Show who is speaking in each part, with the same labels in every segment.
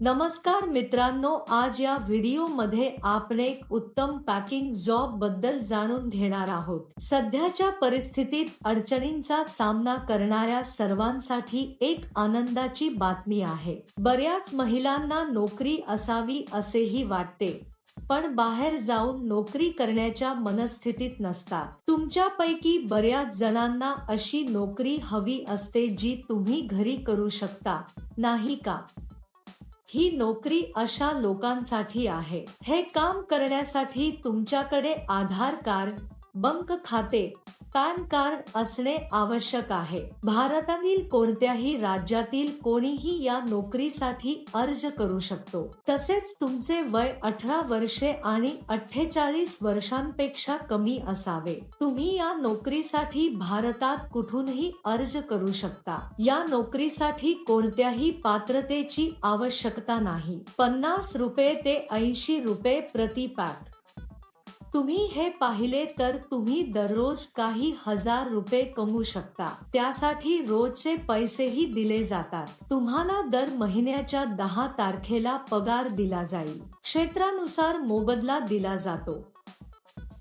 Speaker 1: नमस्कार मित्रांनो आज या व्हिडिओमध्ये आपण एक उत्तम पॅकिंग जॉबबद्दल जाणून घेणार आहोत. सध्याच्या परिस्थितीत अडचणींचा सामना करणाऱ्या सर्वांसाठी एक आनंदाची बातमी आहे. बऱ्याच महिलांना नोकरी असावी असेही वाटते पण बाहेर जाऊन नोकरी करण्याच्या मनस्थितीत नसतात. तुमच्यापैकी बऱ्याच जणांना अशी नोकरी हवी असते जी तुम्ही घरी करू शकता नाही का? ही नोकरी अशा लोकांसाठी आहे. हे काम करण्यासाठी तुमच्याकडे आधार कार्ड बँक खाते पॅन कार्ड असणे आवश्यक आहे. भारतातील कोणत्याही राज्यातील कोणीही या नोकरीसाठी अर्ज करू शकतो. तसेच तुमचे वय अठरा वर्षे आणि अठ्ठेचाळीस वर्षांपेक्षा कमी असावे. तुम्ही या नोकरीसाठी भारतात कुठूनही अर्ज करू शकता. या नोकरीसाठी कोणत्याही पात्रतेची आवश्यकता नाही. पन्नास रुपये ते ऐंशी रुपये प्रति पॅक. तुम्ही हे पाहिले तर तुम्ही दररोज काही हजार रुपये कमवू शकता. त्यासाठी रोजचे पैसेही दिले जातात. तुम्हाला दर महिन्याच्या दहा तारखेला पगार दिला जाईल. क्षेत्रानुसार मोबदला दिला जातो.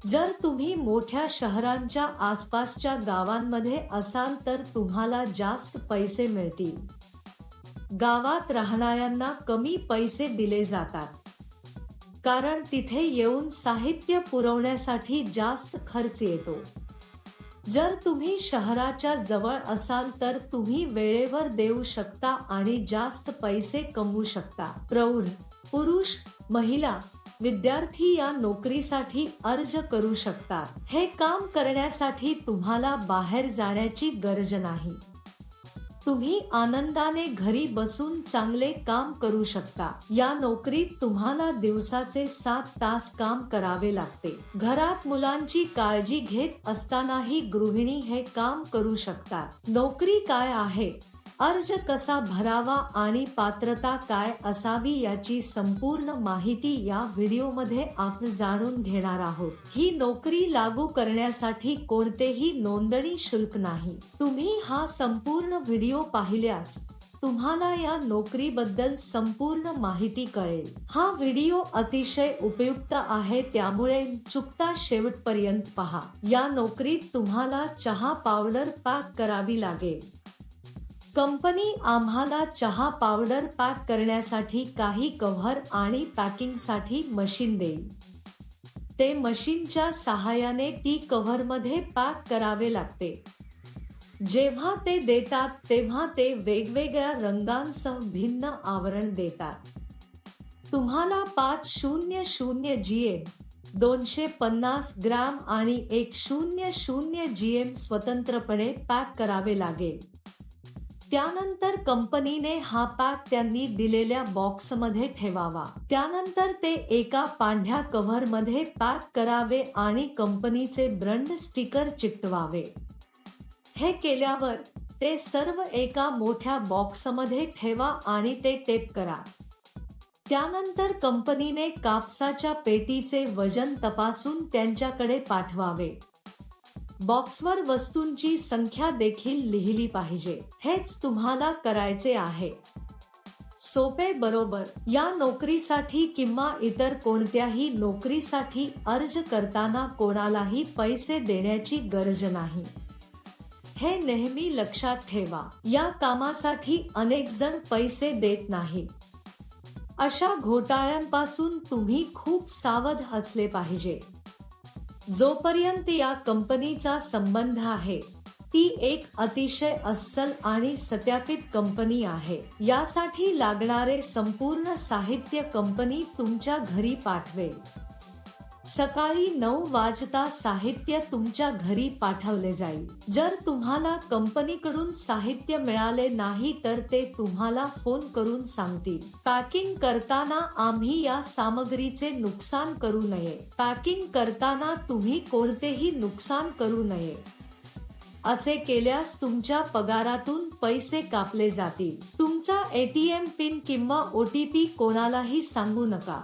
Speaker 1: जर तुम्ही मोठ्या शहरांच्या आसपासच्या गावांमध्ये असाल तर तुम्हाला जास्त पैसे मिळतील. गावात राहणाऱ्यांना कमी पैसे दिले जातात. कारण तिथे येऊन साहित्य पुरवण्यासाठी जास्त खर्च येतो. जर तुम्ही शहराच्या जवळ असाल तर तुम्ही वेळेवर देऊ शकता आणि जास्त पैसे कमवू शकता. प्रौढ पुरुष महिला विद्यार्थी या नोकरीसाठी अर्ज करू शकतात. हे काम करण्यासाठी तुम्हाला बाहेर जाण्याची गरज नाही. तुम्ही आनंदाने घरी बसून चांगले काम करू शकता. या नोकरीत तुम्हाला दिवसाचे सात तास काम करावे लागते. घरात मुलांची काळजी घेत असतानाही गृहिणी हे काम करू शकतात. नोकरी काय आहे? अर्ज कसा भरावा आणि पात्रता काय असावी याची संपूर्ण माहिती या व्हिडिओमध्ये आपण जाणून घेणार आहोत. ही नोकरी लागू करण्यासाठी कोणतेही नोंदणी शुल्क नाही. तुम्ही हा संपूर्ण व्हिडिओ पाहिल्यास तुम्हाला या नोकरीबद्दल संपूर्ण माहिती कळेल. हा व्हिडिओ अतिशय उपयुक्त आहे त्यामुळे चुकता शेवटपर्यंत पहा. या नोकरीत तुम्हाला चहा पावडर पॅक करावी लागेल. कंपनी आम्हाला चहा पावडर पॅक करण्यासाठी काही कव्हर आणि पॅकिंगसाठी मशीन देईल. ते मशीनच्या सहाय्याने टी कव्हरमध्ये पॅक करावे लागते. जेव्हा ते देतात तेव्हा ते वेगवेगळ्या रंगांसह भिन्न आवरण देतात. तुम्हाला पाच शून्य शून्य जी एम दोनशे पन्नास ग्रॅम आणि एक शून्य शून्य जी एम स्वतंत्रपणे पॅक करावे लागेल. त्यानंतर कंपनीने हा पॅक त्यांनी दिलेल्या बॉक्समध्ये ठेवावा. त्यानंतर ते एका पांढऱ्या कव्हरमध्ये पॅक करावे आणि कंपनीचे ब्रंड स्टिकर चिकटवावे. हे केल्यावर ते सर्व एका मोठ्या बॉक्समध्ये ठेवा आणि ते टेप करा. त्यानंतर कंपनीने कापसाच्या पेटीचे वजन तपासून त्यांच्याकडे पाठवावे. बॉक्सवर वस्तूंची संख्या देखील लिहिली पाहिजे. हेच तुम्हाला करायचे आहे. सोपे बरोबर. या नोकरीसाठी किंवा इतर कोणत्याही नोकरीसाठी अर्ज करताना कोणालाही पैसे देण्याची गरज नाही. हे नेहमी लक्षात ठेवा. या कामासाठी अनेक जण पैसे देत नाही. अशा घोटाळ्यांपासून तुम्ही खूप सावध असले पाहिजे. जोपर्यंत या कंपनीचा संबंध आहे ती एक अतिशय अस्सल आणि सत्यापित कंपनी आहे. यासाठी लागणारे संपूर्ण साहित्य कंपनी तुमच्या घरी पाठवेल. सकाळी नऊ वाजता साहित्य तुमच्या घरी पाठवले जाईल. जर तुम्हाला कंपनीकडून साहित्य मिळाले नाही तर ते तुम्हाला फोन करून सांगतील. पॅकिंग करताना आम्ही या सामग्रीचे नुकसान करू नये. पॅकिंग करताना तुम्ही कोणतेही नुकसान करू नये. असे केल्यास तुमच्या पगारातून पैसे कापले जातील. तुमचा एटीएम पिन किंवा ओटीपी कोणालाही सांगू नका.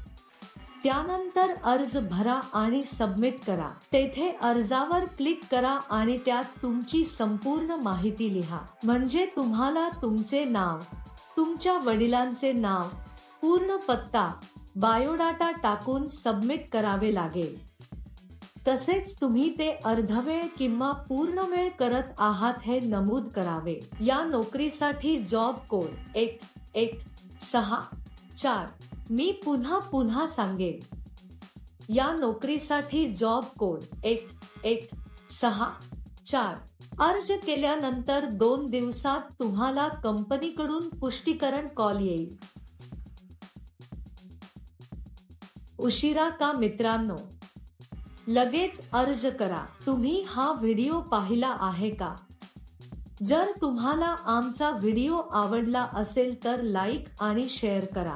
Speaker 1: त्यानंतर अर्ज भरा आणि सबमिट करा. तेथे अर्जावर क्लिक करा आणि त्यात तुमची संपूर्ण माहिती लिहा. म्हणजे तुम्हाला तुमचे नाव तुमच्या वडिलांचे नाव पूर्ण पत्ता बायोडाटा टाकून सबमिट करावे लागेल. तसेच तुम्ही ते अर्धवेळ किंवा पूर्ण वेळ करत आहात हे नमूद करावे. या नोकरीसाठी जॉब कोड एक एक सहा चार मी पुन्हा पुन्हा सांगेन. या नोकरीसाठी जॉब कोड एक एक सहा चार. अर्ज केल्यानंतर दोन दिवसात तुम्हाला कंपनीकडून पुष्टीकरण कॉल येईल. उशिरा का मित्रांनो? लगेच अर्ज करा. तुम्ही हा व्हिडिओ पाहिला आहे का? जर तुम्हाला आमचा व्हिडिओ आवडला असेल तर लाईक आणि शेअर करा.